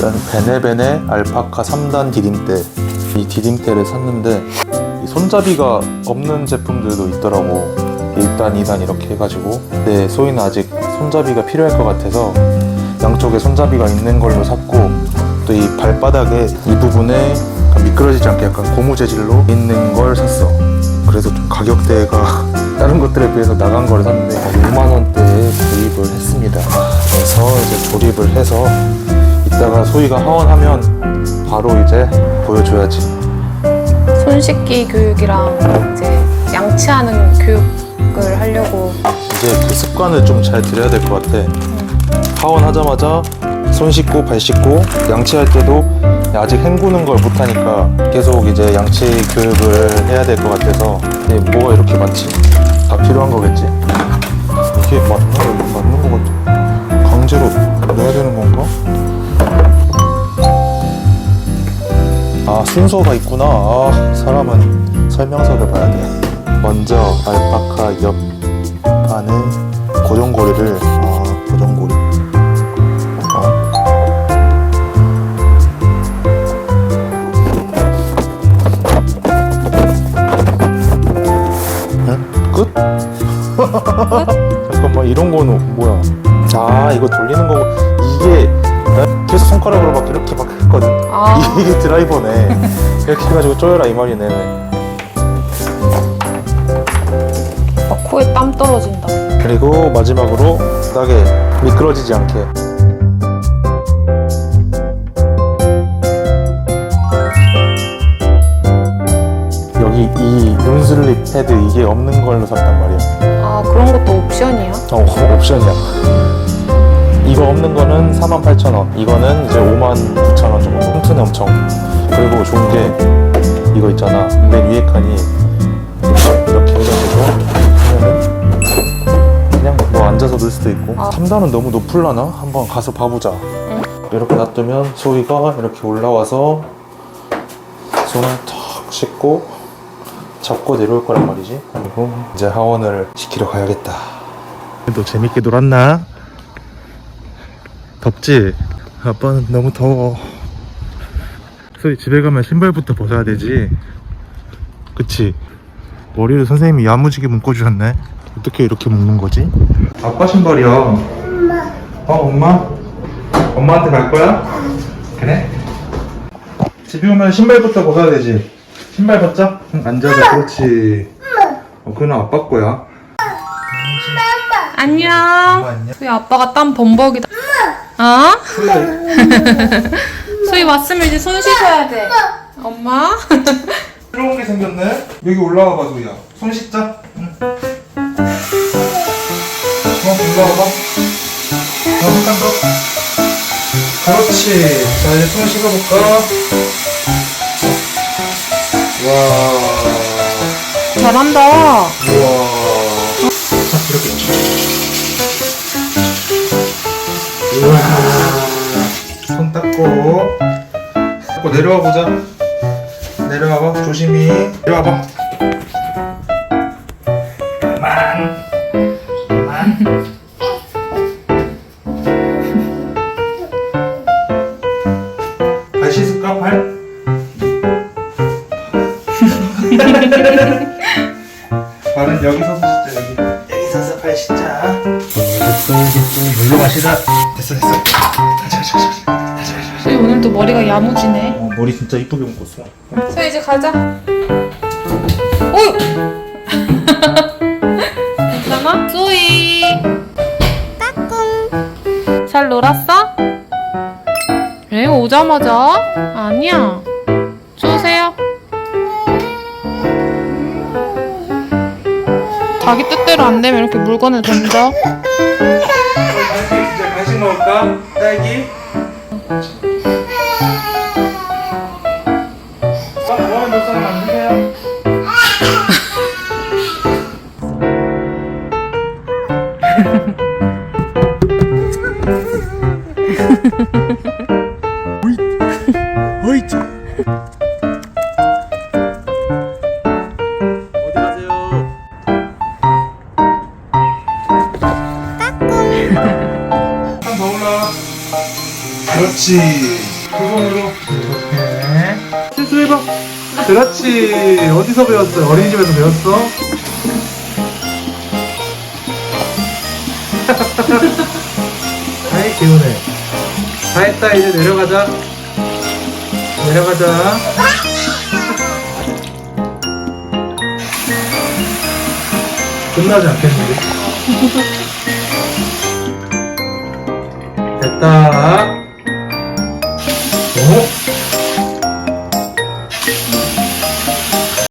일단 베네베네 알파카 3단 디딤대. 이 디딤대를 샀는데 이 손잡이가 없는 제품들도 있더라고. 1단, 2단 이렇게 해가지고. 근데 소희는 아직 손잡이가 필요할 것 같아서 양쪽에 손잡이가 있는 걸로 샀고 또 이 발바닥에 이 부분에 미끄러지지 않게 약간 고무 재질로 있는 걸 샀어. 그래서 좀 가격대가 다른 것들에 비해서 나간 걸 샀는데 5만 원대에 구입을 했습니다. 그래서 이제 조립을 해서 이따가 소희가 하원하면 바로 이제 보여줘야지. 손 씻기 교육이랑 이제 양치하는 교육을 하려고 이제 그 습관을 좀 잘 들여야 될 것 같아. 하원하자마자 손 씻고 발 씻고 양치할 때도 아직 헹구는 걸 못하니까 계속 이제 양치 교육을 해야 될 것 같아서 근데 뭐가 이렇게 많지? 다 필요한 거겠지? 이게 맞나? 순서가 있구나. 아 사람은 설명서를 봐야 돼. 먼저 알파카 옆 판에 고정고리를 아 고정고리. 어. 응? 끝? 잠깐만 이런 거는 뭐야? 아 이거 돌리는 거고 이게 나 계속 손가락으로 막. 아. 이게 드라이버네. 이렇게 해가지고 쪼여라 이 말이네. 막 코에 땀 떨어진다. 그리고 마지막으로 바닥에 미끄러지지 않게 여기 이 눈슬립 패드 이게 없는 걸로 샀단 말이야. 아 그런 것도 옵션이야? 어, 옵션이야. 이거 없는 거는 48,000원. 이거는 이제 59,000원 정도. 튼튼해 엄청. 그리고 좋은 게 이거 있잖아. 맨 위에 칸이 이렇게 해가지고 하면은 그냥 뭐 앉아서 넣을 수도 있고. 아. 3단은 너무 높을라나? 한번 가서 봐보자. 이렇게 놔두면 소희가 이렇게 올라와서 손을 탁 씻고 잡고 내려올 거란 말이지. 그리고 이제 하원을 시키러 가야겠다. 너 재밌게 놀았나? 덥지? 아빠는 너무 더워. 소희 집에 가면 신발부터 벗어야 되지. 그치? 머리를 선생님이 야무지게 묶어주셨네. 어떻게 이렇게 묶는 거지? 아빠 신발이야. 엄마. 어, 엄마? 엄마한테 갈 거야? 그래? 집에 오면 신발부터 벗어야 되지. 신발 벗자. 응, 앉아자. 그렇지. 어, 그건 아빠 거야. 안녕. 수희 아빠가 땀 범벅이다. 어? 소희, 수희 왔으면 이제 손 씻어야 돼. 엄마? 새로운 게 생겼네. 여기 올라와 봐, 소희야. 손 씻자. 응. 어, 올라와 봐. 어, 한칸 더. 그렇지. 자, 이제 손 씻어볼까? 와. 잘한다. 우와. 자, 이렇게. 우와. 손 닦고. 닦고 내려와 보자. 내려와 봐. 조심히. 내려와 봐. 물로 마시자 됐어 됐어 가자 가자 가자 가자 가자 오늘도 머리가 야무지네. 어, 머리 진짜 이쁘게 묶었어 수희 이제 가자. 오유! 괜찮아? 수희! 따꿍. 잘 놀았어? 에? 오자마자? 아니야. 주세요. 자기 뜻대로 안 되면 이렇게 물건을 던져. 이제 간식 먹을까? 딸기 좋아하는 몇 사람 안 주세요 그렇지. 두 손으로 이렇게. 실수해봐. 그렇지. 어디서 배웠어? 어린이집에서 배웠어? 아이 개운해. 다 했다 이제 내려가자. 내려가자. 끝나지 않겠는데? 됐다. 어?